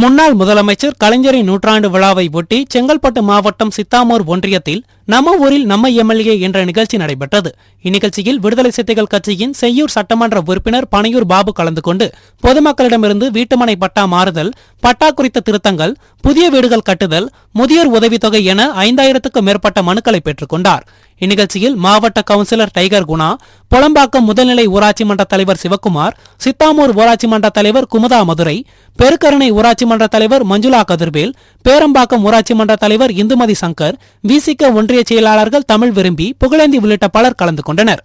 முன்னாள் முதலமைச்சர் கலைஞரின் நூற்றாண்டு விழாவை ஒட்டி செங்கல்பட்டு மாவட்டம் சித்தாமூர் ஒன்றியத்தில் நம்ம ஊரில் நம்ம எம்எல்ஏ என்ற நிகழ்ச்சி நடைபெற்றது. இந்நிகழ்ச்சியில் விடுதலை சிறுத்தைகள் கட்சியின் செய்யூர் சட்டமன்ற உறுப்பினர் பனையூர் பாபு கலந்து கொண்டு பொதுமக்களிடமிருந்து வீட்டுமனை பட்டா மாறுதல் பட்டா குறித்த திருத்தங்கள் புதிய வீடுகள் கட்டுதல் முதியோர் உதவித்தொகை என ஐந்தாயிரத்துக்கும் மேற்பட்ட மனுக்களை பெற்றுக் கொண்டார். இந்நிகழ்ச்சியில் மாவட்ட கவுன்சிலர் டைகர் குணா புலம்பாக்கம் முதல்நிலை ஊராட்சி மன்ற தலைவர் சிவக்குமார் சித்தாமூர் ஊராட்சி மன்ற தலைவர் குமுதா மதுரை பெருக்கரணை ஊராட்சி மன்ற தலைவர் மஞ்சுளா கதிர்வேல் பேரம்பாக்கம் ஊராட்சி மன்ற தலைவர் இந்துமதி சங்கர் விசிக ஒன்றிய செயலாளர்கள் தமிழ் விரும்பி புகழேந்தி உள்ளிட்ட பலர் கலந்து கொண்டனர்.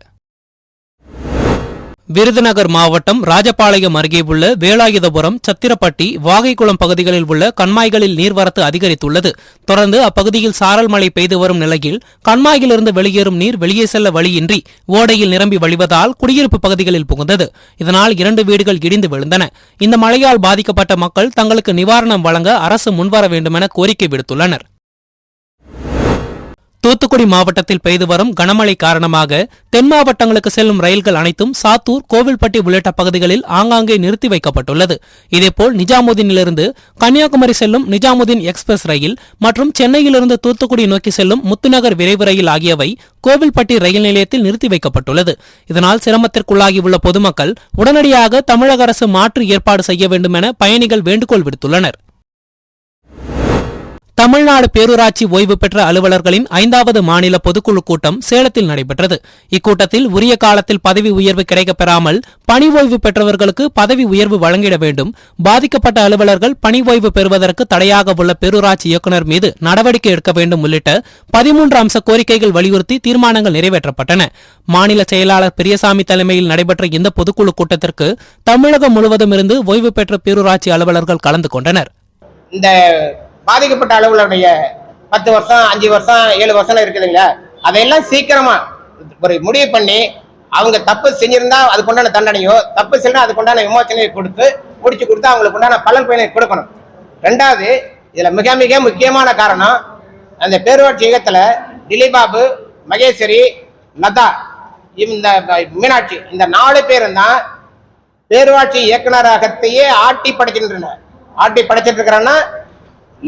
விருதுநகர் மாவட்டம் ராஜபாளையம் அருகே உள்ள வேலாயுதபுரம் சத்திரப்பட்டி வாகைக்குளம் பகுதிகளில் உள்ள கண்மாய்களில் நீர்வரத்து அதிகரித்துள்ளது. தொடர்ந்து அப்பகுதியில் சாரல் மழை பெய்து வரும் நிலையில் கண்மாயிலிருந்து வெளியேறும் நீர் வெளியே செல்ல வழியின்றி ஓடையில் நிரம்பி வழிவதால் குடியிருப்பு பகுதிகளில் புகுந்தது. இதனால் இரண்டு வீடுகள் இடிந்து விழுந்தன. இந்த மழையால் பாதிக்கப்பட்ட மக்கள் தங்களுக்கு நிவாரணம் வழங்க அரசு முன்வர வேண்டுமென கோரிக்கை விடுத்துள்ளனர். தூத்துக்குடி மாவட்டத்தில் பெய்து வரும் கனமழை காரணமாக தென் மாவட்டங்களுக்கு செல்லும் ரயில்கள் அனைத்தும் சாத்தூர் கோவில்பட்டி உள்ளிட்ட பகுதிகளில் ஆங்காங்கே நிறுத்தி வைக்கப்பட்டுள்ளது. இதேபோல் நிஜாமுதீனிலிருந்து கன்னியாகுமரி செல்லும் நிஜாமுதீன் எக்ஸ்பிரஸ் ரயில் மற்றும் சென்னையிலிருந்து தூத்துக்குடி நோக்கி செல்லும் முத்துநகர் விரைவு ரயில் ஆகியவை கோவில்பட்டி ரயில் நிலையத்தில் நிறுத்தி வைக்கப்பட்டுள்ளது. இதனால் சிரமத்திற்குள்ளாகியுள்ள பொதுமக்கள் உடனடியாக தமிழக அரசு மாற்று ஏற்பாடு செய்ய வேண்டும் என பயணிகள் வேண்டுகோள் விடுத்துள்ளனர். தமிழ்நாடு பேரூராட்சி ஓய்வு பெற்ற அலுவலர்களின் ஐந்தாவது மாநில பொதுக்குழு கூட்டம் சேலத்தில் நடைபெற்றது. இக்கூட்டத்தில் உரிய காலத்தில் பதவி உயர்வு கிடைக்கப் பெறாமல் பணி ஓய்வு பெற்றவர்களுக்கு பதவி உயர்வு வழங்கிட வேண்டும். பாதிக்கப்பட்ட அலுவலர்கள் பணி ஓய்வு பெறுவதற்கு தடையாக உள்ள பேரூராட்சி இயக்குநர் மீது நடவடிக்கை எடுக்க வேண்டும் உள்ளிட்ட பதிமூன்று அம்ச கோரிக்கைகள் வலியுறுத்தி தீர்மானங்கள் நிறைவேற்றப்பட்டன. மாநில செயலாளர் பெரியசாமி தலைமையில் நடைபெற்ற இந்த பொதுக்குழு கூட்டத்திற்கு தமிழகம் முழுவதும் இருந்து ஓய்வு பெற்ற பேரூராட்சி அலுவலர்கள் கலந்து கொண்டனர். இந்த பாதிக்கப்பட்ட அளவுடைய பத்து வருஷம் அஞ்சு வருஷம் ஏழு வருஷம் இருக்குதுங்களா அதையெல்லாம் சீக்கிரமா ஒரு முடிவு பண்ணி அவங்க தப்பு செஞ்சிருந்தா அதுக்குண்டான தண்டனையோ தப்பு செய்யணும் அதுக்குண்டான விமோசனையை கொடுத்து முடிச்சு கொடுத்து அவங்களுக்கு உண்டான பலன் பயனை கொடுக்கணும். ரெண்டாவது இதுல மிக மிக முக்கியமான காரணம் அந்த பேரூராட்சி இயக்கத்துல திலீபாபு மகேஸ்வரி லதா இந்த மீனாட்சி இந்த நாலு பேரும் தான் பேரூராட்சி இயக்குநராகத்தையே ஆட்டி படைக்கின்றனர் ஆட்டி படைச்சிட்டு இருக்கிறான்னா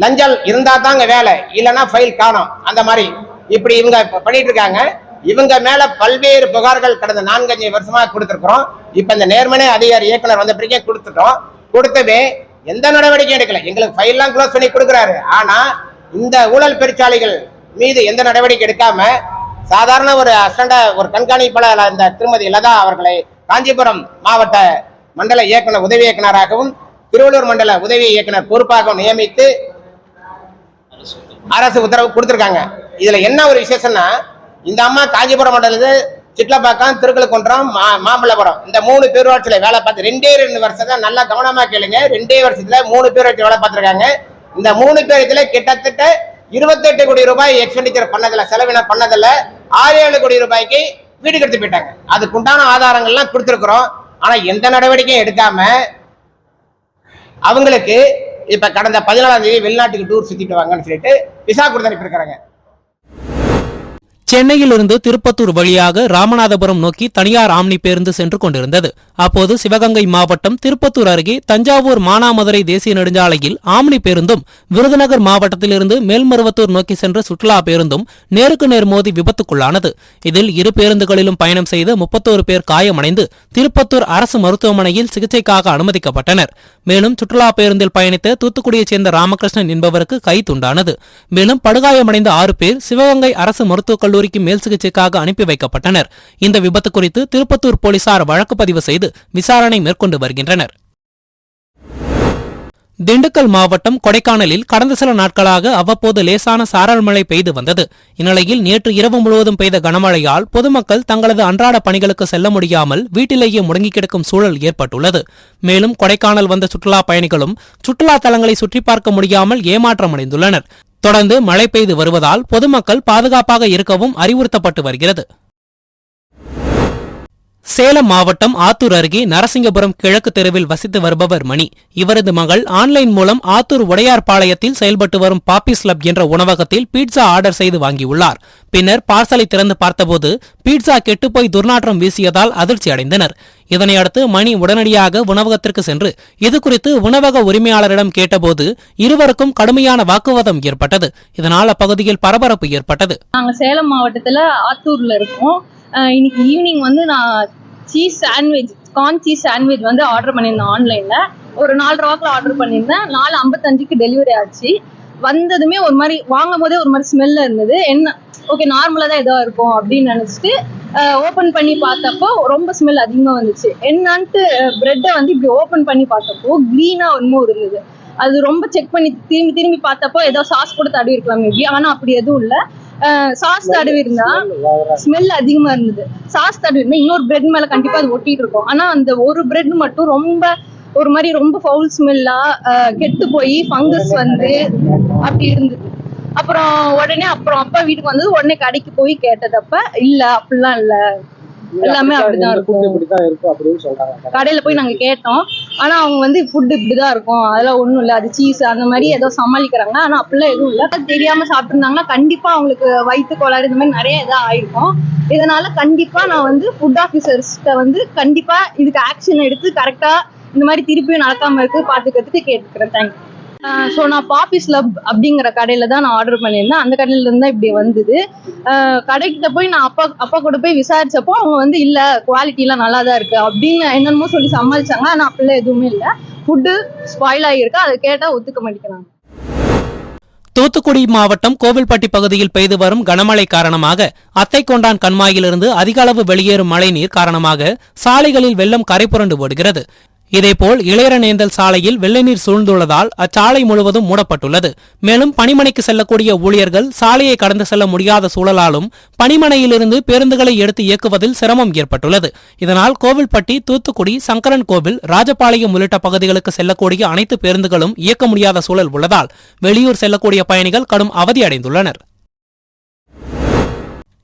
லஞ்சல் இருந்தா தாங்க வேலை இல்லைன்னா ஃபைல் காணும். அந்த மாதிரி இப்படி இவங்க பண்ணிட்டு இருக்காங்க. இவங்க மேல பல்வேறு புகார்கள் கடந்த நான்கஞ்சு வருஷமா கொடுத்துருக்குறோம். இப்ப இந்த நேர்மனை அதிகாரி இயக்குனர் வந்த பிறகே கொடுத்துட்டோம். கொடுத்தவே எந்த நடவடிக்கையும் எடுக்கல. எங்களுக்கு ஃபைல்லாம் க்ளோஸ் பண்ணி கொடுக்குறாரு. ஆனா இந்த ஊழல் பெருச்சாலைகள் மீது எந்த நடவடிக்கை எடுக்காம சாதாரண ஒரு அசண்ட ஒரு கண்காணிப்பாளர் இந்த திருமதி லதா அவர்களை காஞ்சிபுரம் மாவட்ட மண்டல இயக்குனர் உதவி இயக்குனராகவும் திருவள்ளூர் மண்டல உதவி இயக்குனர் பொறுப்பாகவும் நியமித்து அரசு உத்தரவு கொடுத்துருக்காங்க. இதுல என்ன ஒரு விசேஷம்னா இந்த அம்மா காஞ்சிபுரம் மண்டலத்து சிட்லப்பாக்கம் திருக்கழுக்குன்றம் மா மாமல்லபுரம். இந்த மூணு பேரூராட்சியில வேலை பார்த்து ரெண்டே ரெண்டு வருஷத்தை நல்லா கவனமா கேளுங்க. ரெண்டே வருஷத்துல மூணு பேரூராட்சி வேலை பார்த்துருக்காங்க. இந்த மூணு பேரத்துல கிட்டத்தட்ட இருபத்தெட்டு கோடி ரூபாய் எக்ஸ்பெண்டிச்சர் பண்ணதில்ல செலவின பண்ணதில்ல. ஆறு ஏழு கோடி ரூபாய்க்கு வீடு கட்டி போயிட்டாங்க. அதுக்குண்டான ஆதாரங்கள்லாம் கொடுத்துருக்குறோம். ஆனா எந்த நடவடிக்கையும் எடுக்காம அவங்களுக்கு இப்ப கடந்த பதினாலாம் தேதி வெளிநாட்டுக்கு டூர் சுத்திட்டு வாங்கன்னு சொல்லிட்டு விசா கொடுத்து அனுப்பியிருக்கிறாங்க சென்னையிலிருந்து திருப்பத்தூர் வழியாக ராமநாதபுரம் நோக்கி தனியார் ஆம்னி பேருந்து சென்று கொண்டிருந்தது. அப்போது சிவகங்கை மாவட்டம் திருப்பத்தூர் அருகே தஞ்சாவூர் மானாமதுரை தேசிய நெடுஞ்சாலையில் ஆம்னி பேருந்தும் விருதுநகர் மாவட்டத்திலிருந்து மேல்மருவத்தூர் நோக்கி சென்ற சுற்றுலா பேருந்தும் நேருக்கு நேர் மோதி விபத்துக்குள்ளானது. இதில் இரு பேருந்துகளிலும் பயணம் செய்த முப்பத்தோரு பேர் காயமடைந்து திருப்பத்தூர் அரசு மருத்துவமனையில் சிகிச்சைக்காக அனுமதிக்கப்பட்டனர். மேலும் சுற்றுலா பேருந்தில் பயணித்த தூத்துக்குடியைச் சேர்ந்த ராமகிருஷ்ணன் என்பவருக்கு கை துண்டானது. மேலும் படுகாயமடைந்த ஆறு பேர் சிவகங்கை அரசு மருத்துவக் கல்லூரிக்கு மேல் சிகிச்சைக்காக அனுப்பி வைக்கப்பட்டனர். இந்த விபத்து குறித்து திருப்பத்தூர் போலீசார் வழக்கு பதிவு செய்து விசாரணை மேற்கொண்டு வருகின்றனர். திண்டுக்கல் மாவட்டம் கொடைக்கானலில் கடந்த சில நாட்களாக அவ்வப்போது லேசான சாரல் மழை பெய்து வந்தது. இந்நிலையில் நேற்று இரவு முழுவதும் பெய்த கனமழையால் பொதுமக்கள் தங்களது அன்றாட பணிகளுக்கு செல்ல முடியாமல் வீட்டிலேயே முடங்கி கிடக்கும் சூழல் ஏற்பட்டுள்ளது. மேலும் கொடைக்கானல் வந்த சுற்றுலா பயணிகளும் சுற்றுலா தலங்களை சுற்றி பார்க்க முடியாமல் ஏமாற்றமடைந்துள்ளனர். தொடர்ந்து மழை பெய்து வருவதால் பொதுமக்கள் பாதுகாப்பாக இருக்கவும் அறிவுறுத்தப்பட்டு வருகிறது. சேலம் மாவட்டம் ஆத்தூர் அருகே நரசிங்கபுரம் கிழக்கு தெருவில் வசித்து வருபவர் மணி. இவரது மகள் ஆன்லைன் மூலம் ஆத்தூர் உடையார்பாளையத்தில் செயல்பட்டு வரும் பாப்பிஸ் லப் என்ற உணவகத்தில் பீட்சா ஆர்டர் செய்து வாங்கியுள்ளார். பின்னர் பார்சலை திறந்து பார்த்தபோது பீட்சா கெட்டுப்போய் துர்நாற்றம் வீசியதால் அதிர்ச்சி அடைந்தனர். இதனையடுத்து மணி உடனடியாக உணவகத்திற்கு சென்று இதுகுறித்து உணவக உரிமையாளரிடம் கேட்டபோது இருவருக்கும் கடுமையான வாக்குவாதம் ஏற்பட்டது. இதனால் அப்பகுதியில் பரபரப்பு ஏற்பட்டது. நாங்கள் சேலம் மாவட்டத்தில் ஆத்தூர்ல இருக்கோம். இன்னைக்கு ஈவினிங் வந்து நான் cheese sandwich corn cheese sandwich வந்து ஆர்டர் பண்ணியிருந்தேன் ஆன்லைனில் ஒரு நாலு ரூபாக்கில் ஆர்டர் பண்ணியிருந்தேன். நாலு ஐம்பத்தஞ்சுக்கு டெலிவரி ஆச்சு. வந்ததுமே ஒரு மாதிரி வாங்கும் போதே ஒரு மாதிரி ஸ்மெல்ல இருந்தது. என்ன ஓகே நார்மலாக தான் ஏதோ இருக்கும் அப்படின்னு நினச்சிட்டு ஓப்பன் பண்ணி பார்த்தப்போ ரொம்ப ஸ்மெல் அதிகமாக வந்துச்சு. என்னன்ட்டு ப்ரெட்டை வந்து இப்படி ஓப்பன் பண்ணி பார்த்தப்போ க்ரீனாக ஒன்றும் இருந்தது. அது ரொம்ப செக் பண்ணி திரும்பி திரும்பி பார்த்தப்போ ஏதோ சாஸ் கூட தடவி இருக்கலாம் மேபி ஆனால் அப்படி எதுவும் இல்லை. சாஸ் தடவி இருந்தா ஸ்மெல் அதிகமா இருந்தது. சாஸ் தடவி இருந்தா இன்னொரு பிரெட் மேல கண்டிப்பா அது ஒட்டிட்டு இருக்கும் ஆனா அந்த ஒரு பிரெட் மட்டும் ரொம்ப ஒரு மாதிரி ரொம்ப ஃபவுல் ஸ்மெல்லா கெட்டு போய் ஃபங்கஸ் வந்து அப்படி இருந்தது. அப்புறம் உடனே அப்புறம் அப்பா வீட்டுக்கு வந்தது. உடனே கடைக்கு போய் கேட்டதப்ப இல்ல அப்படிலாம் இல்லை. எல்லாமே அப்படிதான் இருக்கும். கடையில போய் நாங்க கேட்டோம். ஆனா அவங்க வந்து ஃபுட் இப்படிதான் இருக்கும். அதெல்லாம் ஒண்ணும் இல்ல. அது சீஸ் அந்த மாதிரி ஏதோ சமாளிக்கிறாங்க. ஆனா அப்படிலாம் எதுவும் இல்ல. தெரியாம சாப்பிட்டுருந்தாங்கன்னா கண்டிப்பா அவங்களுக்கு வயிற்று கோளாறு இந்த மாதிரி நிறைய இதா ஆயிருக்கும். இதனால கண்டிப்பா நான் வந்து ஃபுட் ஆஃபீஸர்ஸ்கிட்ட வந்து கண்டிப்பா இதுக்கு ஆக்ஷன் எடுத்து கரெக்டா இந்த மாதிரி திருப்பியும் நடக்காம இருக்கு பாத்துக்கிறதுக்கு கேட்டுக்கிறேன். தேங்க்யூ ஸோ நான் பாப்பிஸ் லப் அப்படிங்கிற கடையில தான் நான் ஆர்டர் பண்ணியிருந்தேன். அந்த கடையில இருந்து இப்படி வந்தது. ஆஹ் கடைக்கிட்ட போய் நான் அப்பா அப்பா கூட போய் விசாரிச்சப்போ அவங்க வந்து இல்ல குவாலிட்டிலாம் நல்லா தான் இருக்கு. அப்படின்னு என்னென்னமோ சொல்லி சமாளிச்சாங்க. ஆனா அப்படிலாம் எதுவுமே இல்லை. ஃபுட்டு ஸ்பாயில் ஆகியிருக்கு. அதை கேட்டா ஒத்துக்க மாட்டேங்கிறாங்க. தூத்துக்குடி மாவட்டம் கோவில்பட்டி பகுதியில் பெய்து வரும் கனமழை காரணமாக அத்தைக்கொண்டான் கண்மாயிலிருந்து அதிக அளவு வெளியேறும் மழைநீர் காரணமாக சாலைகளில் வெள்ளம் கரைபுரண்டு ஓடுகிறது. இதேபோல் இளையரநேந்தல் சாலையில் வெள்ளநீர் சூழ்ந்துள்ளதால் அச்சாலை முழுவதும் மூடப்பட்டுள்ளது. மேலும் பணிமனைக்கு செல்லக்கூடிய ஊழியர்கள் சாலையை கடந்து செல்ல முடியாத சூழலாலும் பணிமனையிலிருந்து பேருந்துகளை எடுத்து இயக்குவதில் சிரமம் ஏற்பட்டுள்ளது. இதனால் கோவில்பட்டி தூத்துக்குடி சங்கரன் கோவில் ராஜபாளையம் உள்ளிட்ட பகுதிகளுக்கு செல்லக்கூடிய அனைத்து பேருந்துகளும் இயக்க முடியாத சூழல் உள்ளதால் வெளியூர் செல்லக்கூடிய பயணிகள் கடும் அவதி அடைந்துள்ளனர்.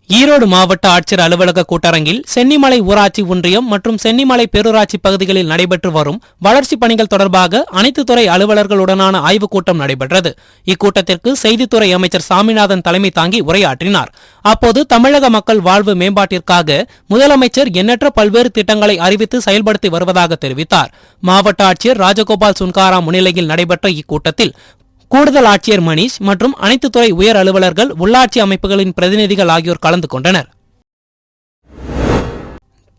ஈரோடு மாவட்ட ஆட்சியர் அலுவலக கூட்டரங்கில் சென்னிமலை ஊராட்சி ஒன்றியம் மற்றும் சென்னிமலை பேரூராட்சி பகுதிகளில் நடைபெற்று வரும் வளர்ச்சிப் பணிகள் தொடர்பாக அனைத்து துறை அலுவலர்களுடனான ஆய்வுக் கூட்டம் நடைபெற்றது. இக்கூட்டத்திற்கு செய்தித்துறை அமைச்சர் சாமிநாதன் தலைமை தாங்கி உரையாற்றினார். அப்போது தமிழக மக்கள் வாழ்வு மேம்பாட்டிற்காக முதலமைச்சர் எண்ணற்ற பல்வேறு திட்டங்களை அறிவித்து செயல்படுத்தி வருவதாக தெரிவித்தார். மாவட்ட ஆட்சியர் ராஜகோபால் சுன்காரா முன்னிலையில் நடைபெற்ற இக்கூட்டத்தில் கூடுதல் ஆட்சியர் மணீஷ் மற்றும் அனைத்து துறை உயர் அலுவலர்கள் உள்ளாட்சி அமைப்புகளின் பிரதிநிதிகள் ஆகியோர் கலந்து கொண்டனர்.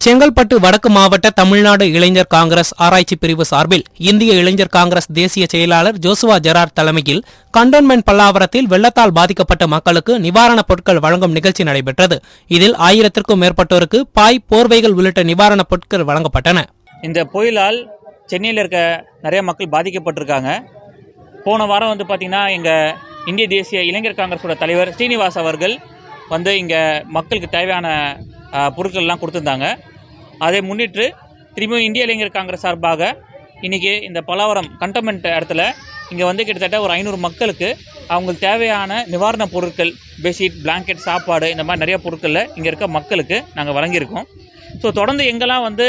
செங்கல்பட்டு வடக்கு மாவட்ட தமிழ்நாடு இளைஞர் காங்கிரஸ் ஆராய்ச்சி பிரிவு சார்பில் இந்திய இளைஞர் காங்கிரஸ் தேசிய செயலாளர் ஜோசுவா ஜெரார் தலைமையில் கண்டோன்மெண்ட் பல்லாவரத்தில் வெள்ளத்தால் பாதிக்கப்பட்ட மக்களுக்கு நிவாரணப் பொருட்கள் வழங்கும் நிகழ்ச்சி நடைபெற்றது. இதில் ஆயிரத்திற்கும் மேற்பட்டோருக்கு பாய் போர்வைகள் உள்ளிட்ட நிவாரணப் பொருட்கள் வழங்கப்பட்டன. இந்த புயலால் சென்னையில் இருக்க நிறைய மக்கள் பாதிக்கப்பட்டிருக்காங்க. போன வாரம் வந்து பார்த்திங்கன்னா எங்கள் இந்திய தேசிய இளைஞர் காங்கிரஸோட தலைவர் ஸ்ரீனிவாஸ் அவர்கள் வந்து இங்கே மக்களுக்கு தேவையான பொருட்கள்லாம் கொடுத்துருந்தாங்க. அதை முன்னிட்டு திரும்பியும் இந்திய இளைஞர் காங்கிரஸ் சார்பாக இன்றைக்கி இந்த பலாவரம் கண்டமெண்ட் இடத்துல இங்கே வந்து கிட்டத்தட்ட ஒரு ஐநூறு மக்களுக்கு அவங்களுக்கு தேவையான நிவாரணப் பொருட்கள் பெட்ஷீட் பிளாங்கெட் சாப்பாடு இந்த மாதிரி நிறைய பொருட்களில் இங்கே இருக்க மக்களுக்கு நாங்கள் வழங்கியிருக்கோம். ஸோ தொடர்ந்து எங்கெல்லாம் வந்து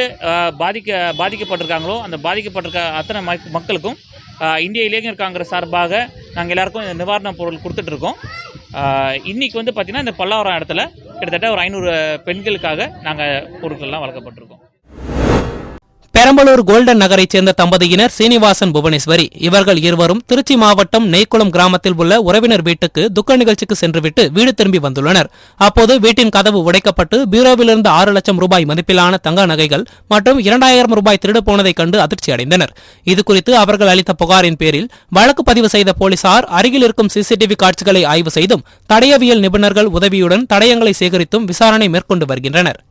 பாதிக்க பாதிக்கப்பட்டிருக்காங்களோ அந்த பாதிக்கப்பட்டிருக்க அத்தனை மக்களுக்கும் இந்திய இளைஞர் காங்கிரஸ் சார்பாக நாங்கள் எல்லாருக்கும் இந்த நிவாரணப் பொருள் கொடுத்துட்ருக்கோம் இன்றைக்கி வந்து பார்த்திங்கன்னா இந்த பல்லாவரம் இடத்துல கிட்டத்தட்ட ஒரு ஐநூறு பெண்களுக்காக நாங்கள் பொருட்கள்லாம் வழங்கப்பட்டிருக்கோம் பெரம்பலூர் கோல்டன் நகரைச் சேர்ந்த தம்பதியினர் சீனிவாசன் புவனேஸ்வரி. இவர்கள் இருவரும் திருச்சி மாவட்டம் நெய்க்குளம் கிராமத்தில் உள்ள உறவினர் வீட்டுக்கு துக்க நிகழ்ச்சிக்கு சென்றுவிட்டு வீடு திரும்பி வந்துள்ளனர். அப்போது வீட்டின் கதவு உடைக்கப்பட்டு பீரோவிலிருந்து ஆறு லட்சம் ரூபாய் மதிப்பிலான தங்க நகைகள் மற்றும் இரண்டாயிரம் ரூபாய் திருடு போனதைக் கண்டு அதிர்ச்சி அடைந்தனர் இதுகுறித்து அவர்கள் அளித்த புகாரின் பேரில் வழக்கு பதிவு செய்த போலீசார் அருகில் இருக்கும் சிசிடிவி காட்சிகளை ஆய்வு செய்தும் தடயவியல் நிபுணர்கள் உதவியுடன் தடயங்களை சேகரித்தும் விசாரணை மேற்கொண்டு வருகின்றனர்.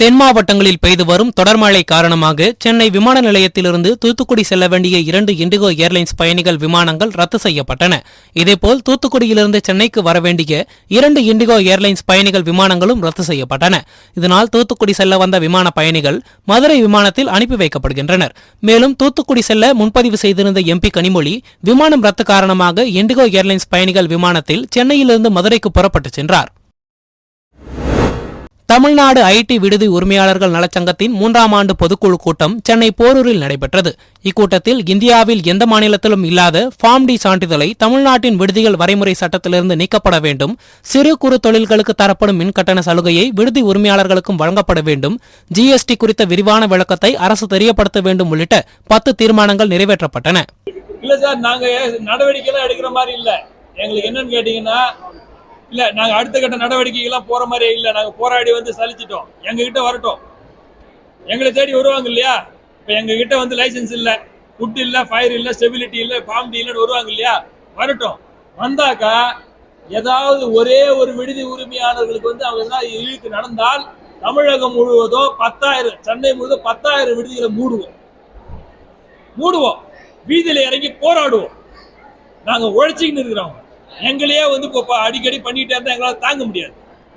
தென் மாவட்டங்களில் பெய்து வரும் தொடர் மழை காரணமாக சென்னை விமான நிலையத்திலிருந்து தூத்துக்குடி செல்ல வேண்டிய இரண்டு இண்டிகோ ஏர்லைன்ஸ் பயணிகள் விமானங்கள் ரத்து செய்யப்பட்டன. இதேபோல் தூத்துக்குடியிலிருந்து சென்னைக்கு வர வேண்டிய இரண்டு இண்டிகோ ஏர்லைன்ஸ் பயணிகள் விமானங்களும் ரத்து செய்யப்பட்டன. இதனால் தூத்துக்குடி செல்ல வந்த விமான பயணிகள் மதுரை விமானத்தில் அனுப்பி வைக்கப்படுகின்றனர். மேலும் தூத்துக்குடி செல்ல முன்பதிவு செய்திருந்த எம்பி கனிமொழி விமானம் ரத்து காரணமாக இண்டிகோ ஏர்லைன்ஸ் பயணிகள் விமானத்தில் சென்னையிலிருந்து மதுரைக்கு புறப்பட்டுச் சென்றார். தமிழ்நாடு ஐடி விடுதி உரிமையாளர்கள் நலச்சங்கத்தின் மூன்றாம் ஆண்டு பொதுக்குழு கூட்டம் சென்னை போரூரில் நடைபெற்றது. இக்கூட்டத்தில் இந்தியாவில் எந்த மாநிலத்திலும் இல்லாத ஃபார்ம் டி சான்றிதழை தமிழ்நாட்டின் விடுதிகள் வரைமுறை சட்டத்திலிருந்து நீக்கப்பட வேண்டும். சிறு குறு தொழில்களுக்கு தரப்படும் மின்கட்டண சலுகையை விடுதி உரிமையாளர்களுக்கும் வழங்கப்பட வேண்டும். ஜிஎஸ்டி குறித்த விரிவான விளக்கத்தை அரசு தெரியப்படுத்த வேண்டும் உள்ளிட்ட பத்து தீர்மானங்கள் நிறைவேற்றப்பட்டன. இல்ல சார் நாங்க நடவடிக்கை எடுக்கிற மாதிரி இல்ல. எங்களுக்கு என்னன்னு கேட்டீங்கன்னா இல்ல நாங்க அடுத்த கட்ட நடவடிக்கைகள்லாம் போற மாதிரியே இல்ல. நாங்க போராடி வந்து சலிச்சிட்டோம். எங்க கிட்ட வரட்டும். எங்களை தேடி வருவாங்க இல்லையா? இப்ப எங்க கிட்ட வந்து லைசன்ஸ் இல்ல ஃபுட் இல்ல ஃபயர் இல்ல ஸ்டெபிலிட்டி இல்ல பாம்பு இல்லைன்னு வருவாங்க இல்லையா? வரட்டும். வந்தாக்கா ஏதாவது ஒரே ஒரு விடுதி உரிமையாளர்களுக்கு வந்து அவங்க ஏதாவது இழுக்கு நடந்தால் தமிழகம் முழுவதும் பத்தாயிரம் சென்னை முழுவதும் பத்தாயிரம் விடுதிகளை மூடுவோம். மூடுவோம். வீதியில் இறங்கி போராடுவோம். நாங்கள் உழைச்சிக்கிட்டு இருக்கிறோம். எங்களையே வந்து இப்போ அடிக்கடி பண்ணிட்டே இருந்தால் எங்களால் தாங்க முடியாது.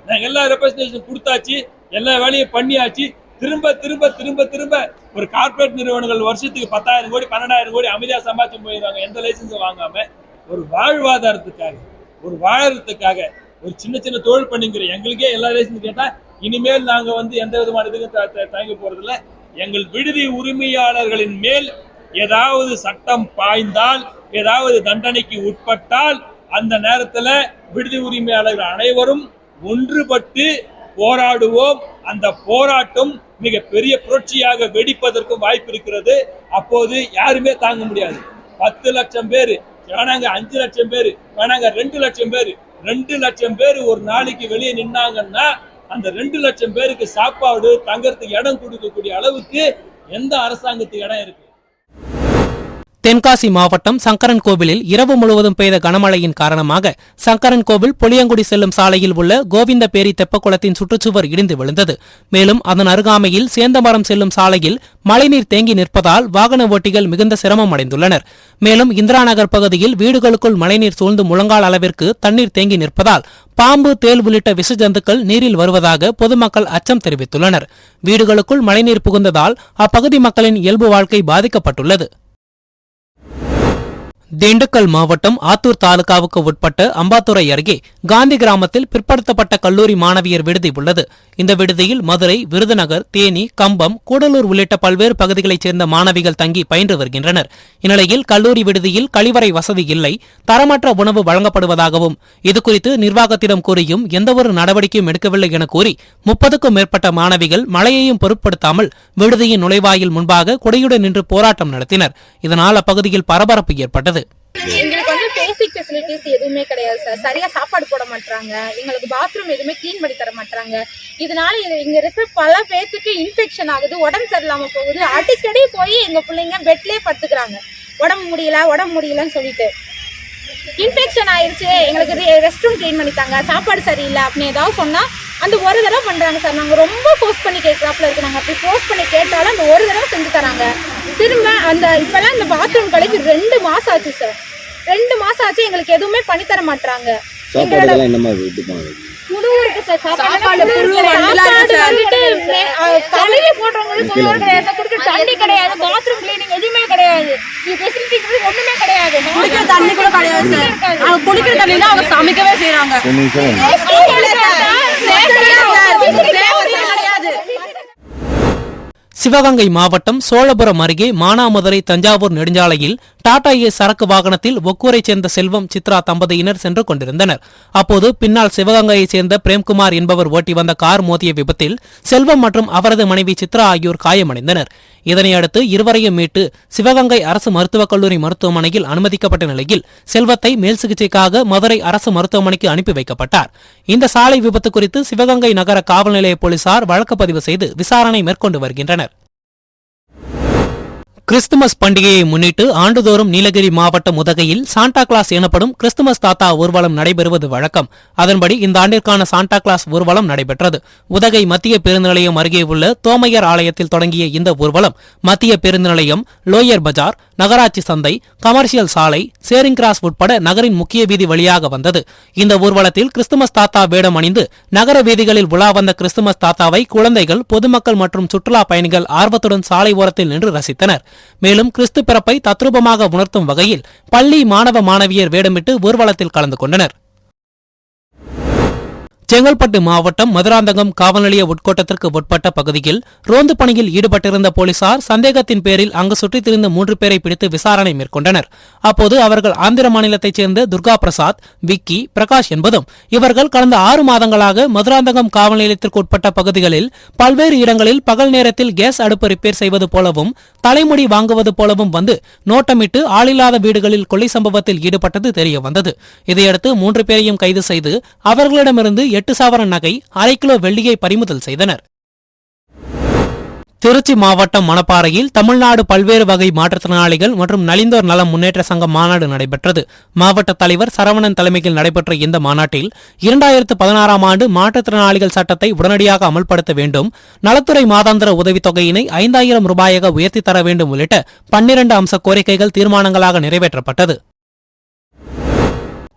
நாங்கள் எல்லா ரெப்ரஸன்டேஷன் கொடுத்தாச்சு எல்லா வேலையும் பண்ணியாச்சு. திரும்ப திரும்ப திரும்ப திரும்ப ஒரு கார்ப்பரேட் நிறுவனங்கள் வருஷத்துக்கு பத்தாயிரம் கோடி பன்னெண்டாயிரம் கோடி அமைதியாக சம்பாதிச்சு போயிடுவாங்க. எந்த லைசன்ஸும் வாங்காம ஒரு வாழ்வாதாரத்துக்காக ஒரு வாழறதுக்காக ஒரு சின்ன சின்ன தொழில் பண்ணிங்கிற எங்களுக்கே எல்லா லைசன்ஸ் கேட்டால் இனிமேல் நாங்கள் வந்து எந்த விதமான இதுக்கும் தயங்க போகிறதில்ல எங்கள் விடுதி உரிமையாளர்களின் மேல் ஏதாவது சட்டம் பாய்ந்தால் ஏதாவது தண்டனைக்கு உட்பட்டால் அந்த நேரத்தில் விடுதி உரிமையாளர்கள் அனைவரும் ஒன்றுபட்டு போராடுவோம். அந்த போராட்டம் மிக பெரிய புரட்சியாக வெடிப்பதற்கும் வாய்ப்பு இருக்கிறது. அப்போது யாருமே தாங்க முடியாது. பத்து லட்சம் பேர் வேணாங்க அஞ்சு லட்சம் பேர் வேணாங்க ரெண்டு லட்சம் பேர். ரெண்டு லட்சம் பேர் ஒரு நாளைக்கு வெளியே நின்னாங்கன்னா அந்த ரெண்டு லட்சம் பேருக்கு சாப்பாடு தங்கறதுக்கு இடம் கொடுக்கக்கூடிய அளவுக்கு எந்த அரசாங்கத்துக்கு இடம் இருக்கு? தென்காசி மாவட்டம் சங்கரன் கோவிலில் இரவு முழுவதும் பெய்த கனமழையின் காரணமாக சங்கரன் கோவில் புளியங்குடி செல்லும் சாலையில் உள்ள கோவிந்தபேரி தெப்பக்குளத்தின் சுற்றுச்சுவர் இடிந்து விழுந்தது. மேலும் அதன் அருகாமையில் சேந்தமரம் செல்லும் சாலையில் மழைநீர் தேங்கி நிற்பதால் வாகன ஓட்டிகள் மிகுந்த சிரமம் அடைந்துள்ளனர். மேலும் இந்திரா நகர் பகுதியில் வீடுகளுக்குள் மழைநீர் சூழ்ந்து முழங்கால் அளவிற்கு தண்ணீர் தேங்கி நிற்பதால் பாம்பு தேள் உள்ளிட்ட விஷ ஜந்துக்கள் நீரில் வருவதாக பொதுமக்கள் அச்சம் தெரிவித்துள்ளனர். வீடுகளுக்குள் மழைநீர் புகுந்ததால் அப்பகுதி மக்களின் இயல்பு வாழ்க்கை பாதிக்கப்பட்டுள்ளது. திண்டுக்கல் மாவட்டம் ஆத்தூர் தாலுகாவுக்கு உட்பட்ட அம்பாத்துறை அருகே காந்தி கிராமத்தில் பிற்படுத்தப்பட்ட கல்லூரி மாணவியர் விடுதி உள்ளது. இந்த விடுதியில் மதுரை விருதுநகர் தேனி கம்பம் கூடலூர் உள்ளிட்ட பல்வேறு பகுதிகளைச் சேர்ந்த மாணவிகள் தங்கி பயின்று வருகின்றனர். இந்நிலையில் கல்லூரி விடுதியில் கழிவறை வசதி இல்லை தரமற்ற உணவு வழங்கப்படுவதாகவும் இதுகுறித்து நிர்வாகத்திடம் கூறியும் எந்தவொரு நடவடிக்கையும் எடுக்கவில்லை என கூறி முப்பதுக்கும் மேற்பட்ட மாணவிகள் மழையையும் பொருட்படுத்தாமல் விடுதியின் நுழைவாயில் முன்பாக கொடியுடன் நின்று போராட்டம் நடத்தினர். இதனால் அப்பகுதியில் பரபரப்பு ஏற்பட்டது. எங்களுக்கு வந்து பேசிக் ஃபெசிலிட்டிஸ் எதுவுமே கிடையாது சார் சரியா சாப்பாடு போட மாட்டாங்க எங்களுக்கு பாத்ரூம் எதுவுமே க்ளீன் பண்ணி தர மாட்டாங்க இதனால இது இங்க இருக்கிற பல பேர்த்துக்கு இன்ஃபெக்ஷன் ஆகுது உடம்பு சரியில்லாம போகுது. அடிக்கடி போய் எங்க பிள்ளைங்க பெட்லயே படுத்துக்கிறாங்க. உடம்பு முடியல உடம்பு முடியலன்னு சொல்லிட்டு. இன்ஃபெக்ஷன் ஆயிடுச்சு எங்களுக்கு ரெஸ்ட் ரூம் க்ளீன் பண்ணித்தாங்க சாப்பாடு சரியில்லை அப்படின்னு ஏதாவது சொன்னா அந்த ஒரு தடவை பண்ணுறாங்க சார் நாங்கள் ரொம்ப ஃபோர்ஸ் பண்ணி கேட்கறாப்புல இருக்கு. நாங்கள் அப்படி ஃபோர்ஸ் பண்ணி கேட்டாலும் அந்த ஒரு தடவை செஞ்சு தராங்க. திரும்ப அந்த இப்போல்லாம் அந்த பாத்ரூம் கழுவி ரெண்டு மாதம் ஆச்சு சார் ரெண்டு மாசம் ஆச்சு எங்களுக்கு எதுவுமே பண்ணி தர மாட்டாங்க எங்களோட சாப்பாடுலாம் என்ன மாதிரி இது பண்ணுது புழு இருக்கு சார் சாப்பாடு சாப்பாடு புழு வந்துலாம் இருக்கு சார். வந்துட்டு மே- அஹ் கழுவி போடுறவங்களுக்கு புழு கிடையாது சார் குடிக்கிற தண்ணி கிடையாது. பாத்ரூம் கிளீனிங் எதுவுமே கிடையாது. ஃபெசிலிட்டிஸ் ஒண்ணுமே கிடையாது. குடிக்கிற தண்ணி கூட கிடையாது சார். அவங்க குடிக்கிற தண்ணில அவங்க சமைக்கவே செய்யறாங்க ஒரு நிமிஷம். கிடையாது சிவகங்கை மாவட்டம் சோழபுரம் அருகே மானாமதுரை தஞ்சாவூர் நெடுஞ்சாலையில் டாடா ஏ சரக்கு வாகனத்தில் ஒக்கூரை சேர்ந்த செல்வம் சித்ரா தம்பதியினர் சென்று கொண்டிருந்தனர். அப்போது பின்னால் சிவகங்கையைச் சேர்ந்த பிரேம்குமார் என்பவர் ஓட்டி வந்த கார் மோதிய விபத்தில் செல்வம் மற்றும் அவரது மனைவி சித்ரா ஆகியோர் காயமடைந்தனர். இதனையடுத்து இருவரையும் மீட்டு சிவகங்கை அரசு மருத்துவக் கல்லூரி மருத்துவமனையில் அனுமதிக்கப்பட்ட நிலையில் செல்வத்தை மேல் சிகிச்சைக்காக மதுரை அரசு மருத்துவமனைக்கு அனுப்பி வைக்கப்பட்டார். இந்த சாலை விபத்து குறித்து சிவகங்கை நகர காவல் நிலைய போலீசார் வழக்கு பதிவு செய்து விசாரணை மேற்கொண்டு வருகின்றனர். கிறிஸ்துமஸ் பண்டிகையை முன்னிட்டு ஆண்டுதோறும் நீலகிரி மாவட்டம் உதகையில் சாண்டா கிளாஸ் எனப்படும் கிறிஸ்துமஸ் தாத்தா ஊர்வலம் நடைபெறுவது வழக்கம். அதன்படி இந்த ஆண்டிற்கான சாண்டா கிளாஸ் ஊர்வலம் நடைபெற்றது. உதகை மத்திய பேருந்து நிலையம் அருகே உள்ள தோமையர் ஆலயத்தில் தொடங்கிய இந்த ஊர்வலம் மத்திய பேருந்து நிலையம் லோயர் பஜார் நகராட்சி சந்தை கமர்ஷியல் சாலை சேரிங் கிராஸ் உட்பட நகரின் முக்கிய வீதி வழியாக வந்தது. இந்த ஊர்வலத்தில் கிறிஸ்துமஸ் தாத்தா வேடம் அணிந்து நகர வீதிகளில் உலா வந்த கிறிஸ்துமஸ் தாத்தாவை குழந்தைகள் பொதுமக்கள் மற்றும் சுற்றுலா பயணிகள் ஆர்வத்துடன் சாலை ஓரத்தில் நின்று ரசித்தனர். மேலும் கிறிஸ்து பிறப்பை தத்ரூபமாக உணர்த்தும் வகையில் பள்ளி மாணவ மாணவியர் வேடமிட்டு ஊர்வலத்தில் கலந்து கொண்டனர். செங்கல்பட்டு மாவட்டம் மதுராந்தகம் காவல் நிலைய உட்கோட்டத்திற்கு உட்பட்ட பகுதியில் ரோந்து பணியில் ஈடுபட்டிருந்த போலீசார் சந்தேகத்தின் பேரில் அங்கு சுற்றித் திரிந்த மூன்று பேரை பிடித்து விசாரணை மேற்கொண்டனர். அப்போது அவர்கள் ஆந்திர மாநிலத்தைச் சேர்ந்த துர்கா பிரசாத் விக்கி பிரகாஷ் என்பதும் இவர்கள் கடந்த ஆறு மாதங்களாக மதுராந்தகம் காவல் நிலையத்திற்கு உட்பட்ட பகுதிகளில் பல்வேறு இடங்களில் பகல் நேரத்தில் கேஸ் அடுப்பு ரிப்பேர் செய்வது போலவும் தலைமுடி வாங்குவது போலவும் வந்து நோட்டமிட்டு ஆளில்லாத வீடுகளில் கொள்ளை சம்பவத்தில் ஈடுபட்டது தெரியவந்தது. இதையடுத்து மூன்று பேரையும் கைது செய்து அவர்களிடமிருந்து எட்டு சாவரன் நகை அரை கிலோ வெள்ளியை பறிமுதல் செய்தனர். திருச்சி மாவட்டம் மணப்பாறையில் தமிழ்நாடு பல்வேறு வகை மாற்றுத்திறனாளிகள் மற்றும் நலிந்தோர் நலம் முன்னேற்ற சங்கம் மாநாடு நடைபெற்றது. மாவட்ட தலைவர் சரவணன் தலைமையில் நடைபெற்ற இந்த மாநாட்டில் இரண்டாயிரத்து பதினாறாம் ஆண்டு மாற்றுத்திறனாளிகள் சட்டத்தை உடனடியாக அமல்படுத்த வேண்டும் நலத்துறை மாதாந்திர உதவித் தொகையினை ஐந்தாயிரம் ரூபாயாக உயர்த்தி தர வேண்டும் உள்ளிட்ட பன்னிரண்டு அம்ச கோரிக்கைகள் தீர்மானங்களாக நிறைவேற்றப்பட்டது.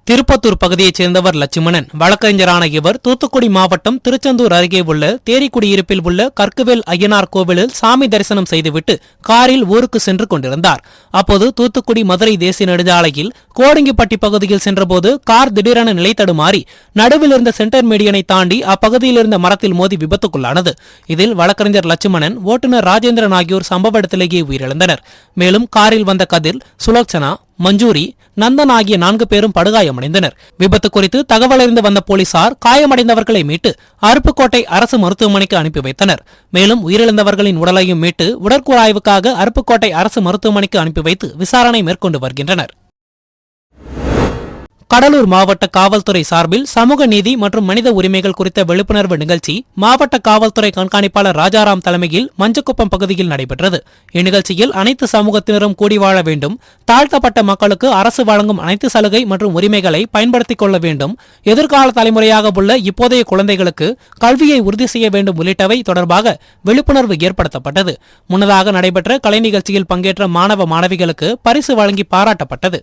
திருப்பத்தூர் பகுதியைச் சேர்ந்தவர் லட்சுமணன் வழக்கறிஞரான இவர் தூத்துக்குடி மாவட்டம் திருச்செந்தூர் அருகே உள்ள தேரிக்குடியிருப்பில் உள்ள கற்குவேல் ஐயனார் கோவிலில் சாமி தரிசனம் செய்துவிட்டு காரில் ஊருக்கு சென்று கொண்டிருந்தார். அப்போது தூத்துக்குடி மதுரை தேசிய நெடுஞ்சாலையில் கோடிங்கிப்பட்டி பகுதியில் சென்றபோது கார் திடீரென நிலை தடுமாறி நடுவில் இருந்த சென்டர் மீடியனை தாண்டி அப்பகுதியில் இருந்த மரத்தில் மோதி விபத்துக்குள்ளானது. இதில் வழக்கறிஞர் லட்சுமணன் ஓட்டுநர் ராஜேந்திரன் ஆகியோர் சம்பவ இடத்திலேயே உயிரிழந்தனர். மேலும் காரில் வந்த கதிர் சுலோச்சனா மஞ்சூரி நந்தன் ஆகிய நான்கு பேரும் படுகாயமடைந்தனர். விபத்து குறித்து தகவலறிந்து வந்த போலீசார் காயமடைந்தவர்களை மீட்டு அருப்புக்கோட்டை அரசு மருத்துவமனைக்கு அனுப்பி வைத்தனர். மேலும் உயிரிழந்தவர்களின் உடலையும் மீட்டு உடற்கூறாய்வுக்காக அருப்புக்கோட்டை அரசு மருத்துவமனைக்கு அனுப்பி வைத்து விசாரணை மேற்கொண்டு வருகின்றனர். கடலூர் மாவட்ட காவல்துறை சார்பில் சமூக நீதி மற்றும் மனித உரிமைகள் குறித்த விழிப்புணர்வு நிகழ்ச்சி மாவட்ட காவல்துறை கண்காணிப்பாளர் ராஜாராம் தலைமையில் மஞ்சக்குப்பம் பகுதியில் நடைபெற்றது. இந்நிகழ்ச்சியில் அனைத்து சமூகத்தினரும் கூடி வாழ வேண்டும். தாழ்த்தப்பட்ட மக்களுக்கு அரசு வழங்கும் அனைத்து சலுகை மற்றும் உரிமைகளை பயன்படுத்திக் கொள்ள வேண்டும். எதிர்கால தலைமுறையாக உள்ள இப்போதைய குழந்தைகளுக்கு கல்வியை உறுதி செய்ய வேண்டும் உள்ளிட்டவை தொடர்பாக விழிப்புணர்வு ஏற்படுத்தப்பட்டது. முன்னதாக நடைபெற்ற கலை நிகழ்ச்சியில் பங்கேற்ற மாணவ மாணவிகளுக்கு பரிசு வழங்கி பாராட்டப்பட்டது.